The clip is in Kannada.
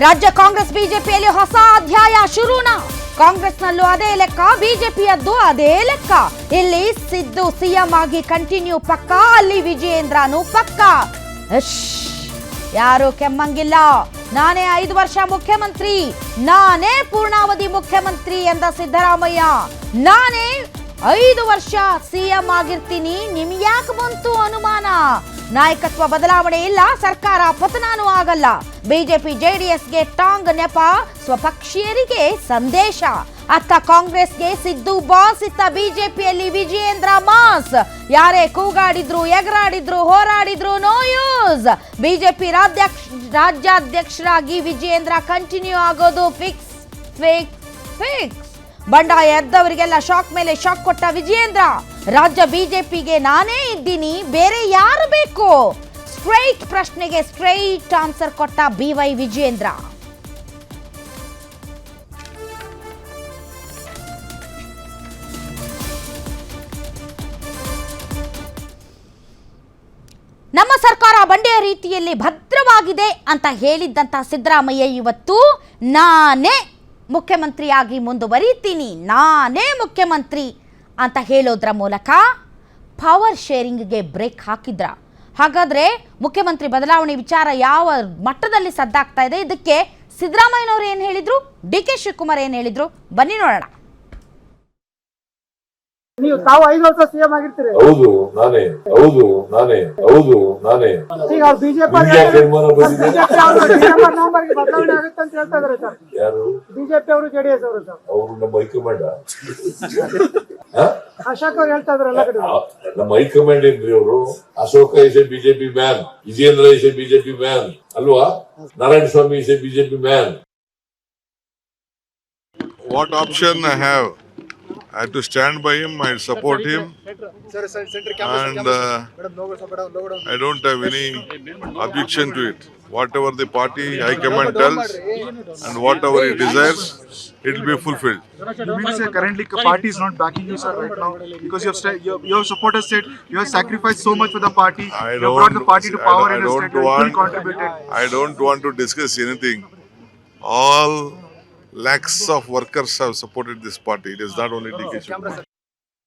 ರಾಜ್ಯ ಕಾಂಗ್ರೆಸ್ ಬಿಜೆಪಿಯಲ್ಲಿ ಹೊಸ ಅಧ್ಯಾಯ ಶುರುನಾ. ಕಾಂಗ್ರೆಸ್ನಲ್ಲೂ ಅದೇ ಲೆಕ್ಕ, ಬಿಜೆಪಿಯದ್ದು ಅದೇ ಲೆಕ್ಕ. ಇಲ್ಲಿ ಸಿದ್ದು ಸಿಎಂ ಆಗಿ ಕಂಟಿನ್ಯೂ ಪಕ್ಕ, ಅಲ್ಲಿ ವಿಜಯೇಂದ್ರನು ಪಕ್ಕ. ಯಾರು ಕೆಮ್ಮಂಗಿಲ್ಲ. ನಾನೇ ಐದು ವರ್ಷ ಮುಖ್ಯಮಂತ್ರಿ, ನಾನೇ ಪೂರ್ಣಾವಧಿ ಮುಖ್ಯಮಂತ್ರಿ ಎಂದ ಸಿದ್ದರಾಮಯ್ಯ. ನಾನೇ ಐದು ವರ್ಷ ಸಿಎಂ ಆಗಿರ್ತೀನಿ ನಿಮ್ಗ್ಯಾಕೆ ಬಂತು ಅನುಮಾನ? ನಾಯಕತ್ವ ಬದಲಾವಣೆ ಇಲ್ಲ, ಸರ್ಕಾರ ಪತನಾನೂ ಆಗಲ್ಲ. ಬಿಜೆಪಿ, ಜೆಡಿಎಸ್ಗೆ ಟಾಂಗ್ ನೆಪ, ಸ್ವಪಕ್ಷೀಯರಿಗೆ ಸಂದೇಶ. ಅತ್ತ ಕಾಂಗ್ರೆಸ್ಗೆ ಸಿದ್ದು ಬಾಸ್, ಇತ್ತ ಬಿಜೆಪಿಯಲ್ಲಿ ವಿಜಯೇಂದ್ರ ಮಾಸ್. ಯಾರೇ ಕೂಗಾಡಿದ್ರು, ಎಗರಾಡಿದ್ರು, ಹೋರಾಡಿದ್ರು ನೋ ಯೂಸ್ ಬಿಜೆಪಿ ರಾಜ್ಯಾಧ್ಯಕ್ಷರಾಗಿ ವಿಜಯೇಂದ್ರ ಕಂಟಿನ್ಯೂ ಆಗೋದು ಫಿಕ್ಸ್ ಫಿಕ್ಸ್ ಫಿಕ್ಸ್ ಬಂಡಾಯ ಎದ್ದವರಿಗೆಲ್ಲ ಶಾಕ್ ಮೇಲೆ ಶಾಕ್ ಕೊಟ್ಟ ವಿಜಯೇಂದ್ರ. ರಾಜ್ಯ ಬಿಜೆಪಿಗೆ ನಾನೇ ಇದ್ದೀನಿ, ಬೇರೆ ಯಾರು ಬೇಕು? ಸ್ಟ್ರೈಟ್ ಪ್ರಶ್ನೆಗೆ ಸ್ಟ್ರೈಟ್ ಆನ್ಸರ್ ಕೊಟ್ಟ ಬಿ ವೈ ವಿಜಯೇಂದ್ರ. ನಮ್ಮ ಸರ್ಕಾರ ಬಂಡೆಯ ರೀತಿಯಲ್ಲಿ ಭದ್ರವಾಗಿದೆ ಅಂತ ಹೇಳಿದ್ದಂಥ ಸಿದ್ದರಾಮಯ್ಯ ಇವತ್ತು, ನಾನೇ ಮುಖ್ಯಮಂತ್ರಿಯಾಗಿ ಮುಂದುವರಿತೀನಿ, ನಾನೇ ಮುಖ್ಯಮಂತ್ರಿ. ಅಂತ ಹೇಳೋದ್ರ ಮೂಲಕ ಪವರ್ ಶೇರಿಂಗ್ಗೆ ಬ್ರೇಕ್ ಹಾಕಿದ್ರ. ಹಾಗಾದ್ರೆ ಮುಖ್ಯಮಂತ್ರಿ ಬದಲಾವಣೆ ವಿಚಾರ ಯಾವ ಮಟ್ಟದಲ್ಲಿ ಸದ್ದಾಗ್ತಾ ಇದೆ? ಇದಕ್ಕೆ ಸಿದ್ದರಾಮಯ್ಯನವರು ಏನು ಹೇಳಿದ್ರು? ಡಿ ಕೆ ಶಿವಕುಮಾರ್ ಏನು ಹೇಳಿದ್ರು? ಬನ್ನಿ ನೋಡೋಣ. ನೀವು ತಾವು ಐದು ವರ್ಷ ಸಿಎಂ ಆಗಿರ್ತೀರಿ. ಹೌದು ನಾನೇ ಹೌದು ನಾನೇ ಹೌದು ನಾನೇ. ಈಗ ಅವ್ರು ಬಿಜೆಪಿ ಬದಲಾವಣೆ ಆಗುತ್ತೆ ಅಂತ ಹೇಳ್ತಾ ಇದಾರೆ ಸರ್. ಯಾರು? ಬಿಜೆಪಿ ಅವರು ಜೆಡಿಎಸ್ ಅವರು ಸರ್. ಅವರು ನಮ್ಮ ಹೈಕಮಾಂಡ್. ಅಶೋಕ್ ಅವ್ರು ಹೇಳ್ತಾ ಇದಾರೆ ಎಲ್ಲ ಕಡೆ ನಮ್ಮ ಹೈಕಮಾಂಡ್ ಏನ್ರಿ ಅವರು Ashoka is a BJP man Vijendra is a BJP man ಅಲ್ವಾ Narayana Swamy is a BJP man what option I have? I have to stand by him, I support him, and uh, I don't have any objection to it. Whatever the party high command tells and whatever he desires, it will be fulfilled. You mean to say currently the party is not backing you, sir, right now? Because your, sta- your, your supporters said you have sacrificed so much for the party. I you have brought the don't, party to I power don't, I don't state. You have fully want, contributed. I don't want to discuss anything. All lakhs of workers have supported this party. It is not only DK.